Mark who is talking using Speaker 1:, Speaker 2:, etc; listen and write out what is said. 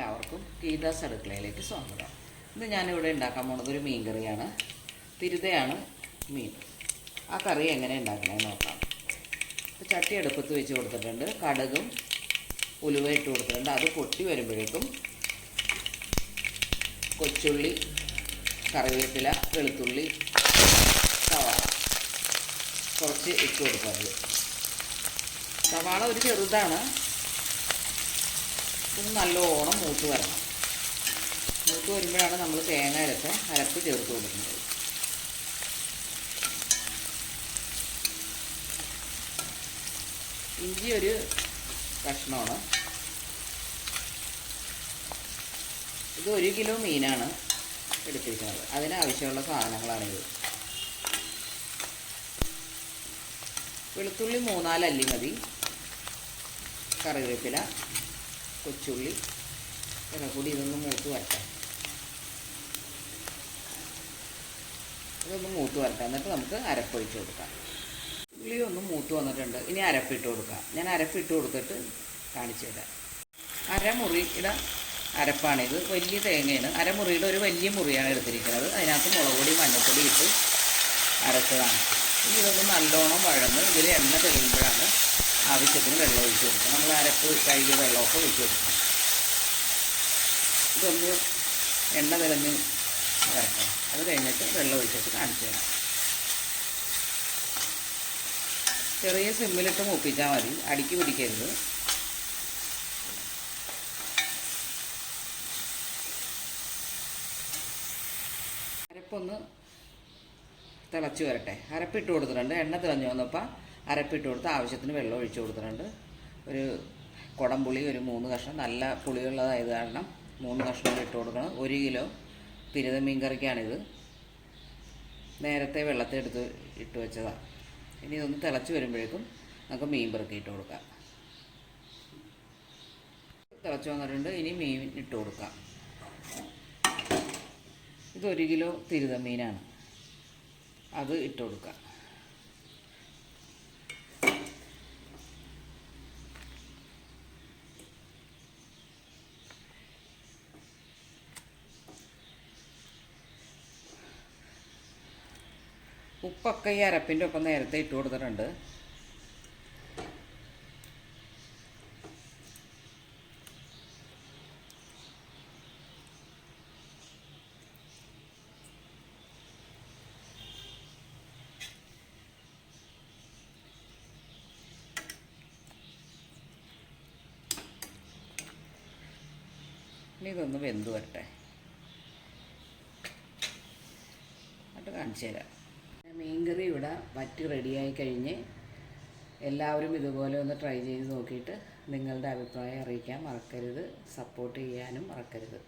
Speaker 1: എല്ലാവർക്കും ഗീതാസ് അടുക്കളയിലേക്ക് സ്വാഗതം. ഇന്ന് ഞാനിവിടെ ഉണ്ടാക്കാൻ പോണത് ഒരു മീൻ കറിയാണ്. തിരുതയാണ് മീൻ. ആ കറി എങ്ങനെ ഉണ്ടാക്കണമെന്ന് നോക്കാം. ചട്ടി അടുപ്പത്ത് വെച്ച് കൊടുത്തിട്ടുണ്ട്. കടുകും ഉലുവ ഇട്ട് കൊടുത്തിട്ടുണ്ട്. അത് പൊട്ടി വരുമ്പോഴേക്കും കൊച്ചുള്ളി കറിവേപ്പില വെളുത്തുള്ളി സവാള. കുറച്ച് ഇട്ട് കൊടുക്കാം അതിൽ സവാള ഒരു ചെറുതാണ്. ഇത് നല്ലോണം മൂത്ത് വരണം. മൂത്ത് വരുമ്പോഴാണ് നമ്മൾ തേങ്ങ അരച്ച് അരപ്പ് ചേർത്ത് കൊടുക്കുന്നത്. ഇഞ്ചി ഒരു കഷ്ണമാണ്. ഇത് ഒരു കിലോ മീനാണ് എടുത്തിരിക്കുന്നത്. അതിനാവശ്യമുള്ള സാധനങ്ങളാണിത് വെളുത്തുള്ളി മൂന്നാൽ അല്ലി മതി. കറിവേപ്പില. കൊച്ചുള്ളി. ഇതൊക്കെ കൂടി ഇതൊന്ന് മൂത്ത് വരട്ടെ. ഇതൊന്ന് മൂത്ത് വരട്ടെ. എന്നിട്ട് നമുക്ക് അരപ്പൊഴിച്ച് കൊടുക്കാം. ഉള്ളി ഒന്ന് മൂത്ത് വന്നിട്ടുണ്ട്. ഇനി അരപ്പിട്ട് കൊടുക്കാം. ഞാൻ അരപ്പിട്ട് കൊടുത്തിട്ട് കാണിച്ചു തരാം. അരമുറിയുടെ അരപ്പാണിത്. വലിയ തേങ്ങയാണ്. അരമുറിയുടെ ഒരു വലിയ മുറിയാണ് എടുത്തിരിക്കുന്നത്. അതിനകത്ത് മുളക് പൊടി മഞ്ഞൾപ്പൊടി ഇട്ട് അരച്ചതാണ്. ഇനി ഇതൊന്ന് നല്ലോണം വഴന്ന് ഇതിൽ എണ്ണ തെളിയുമ്പോഴാണ് ആവശ്യത്തിന് വെള്ളം ഒഴിച്ച് കൊടുക്കും നമ്മൾ അരപ്പ് കഴുകിയ വെള്ളമൊക്കെ ഒഴിച്ച് കൊടുക്കും ഇതൊന്ന് എണ്ണ തെളിഞ്ഞ് വരട്ടെ അത് കഴിഞ്ഞിട്ട് വെള്ളം ഒഴിച്ചിട്ട് കാണിച്ചു തരാം. ചെറിയ സിമ്മിലിട്ട് മൂപ്പിച്ചാൽ മതി. അടിക്ക് പിടിക്കരുത്. അരപ്പൊന്ന് തിളച്ച് വരട്ടെ. അരപ്പിട്ട് കൊടുത്തിട്ടുണ്ട്. എണ്ണ തിളഞ്ഞു വന്നപ്പോൾ അരപ്പിട്ട് കൊടുത്ത് ആവശ്യത്തിന് വെള്ളം ഒഴിച്ച് കൊടുത്തിട്ടുണ്ട്. ഒരു കുടം പുളി ഒരു മൂന്ന് കഷ്ണം നല്ല പുളിയുള്ളതായത് കാരണം മൂന്ന് കഷ്ണം ഇട്ട് കൊടുക്കണം. ഒരു കിലോ പിരിത മീൻ കറിക്കാണിത് നേരത്തെ വെള്ളത്തിൽ എടുത്ത് ഇട്ട് വെച്ചതാണ് ഇനി ഇതൊന്ന് തിളച്ച് വരുമ്പോഴേക്കും നമുക്ക് മീൻ പെറുക്കി ഇട്ട് കൊടുക്കാം. തിളച്ച് വന്നിട്ടുണ്ട്. ഇനി മീൻ ഇട്ട് കൊടുക്കാം. ഇതൊരു കിലോ തിരുത മീനാണ്. അത് ഇട്ട് കൊടുക്കാം. ഉപ്പൊക്കെ ഈ അരപ്പിന്റെ ഒപ്പം നേരത്തെ ഇട്ട് കൊടുത്തിട്ടുണ്ട്. ഇതൊന്ന് വെന്ത് വരട്ടെ. എന്നിട്ട് കാണിച്ചു തരാം. മീൻകറി ഇവിടെ വറ്റി റെഡിയായി കഴിഞ്ഞ് എല്ലാവരും ഇതുപോലെ ഒന്ന് ട്രൈ ചെയ്ത് നോക്കിയിട്ട് നിങ്ങളുടെ അഭിപ്രായം അറിയിക്കാൻ മറക്കരുത്. സപ്പോർട്ട് ചെയ്യാനും മറക്കരുത്.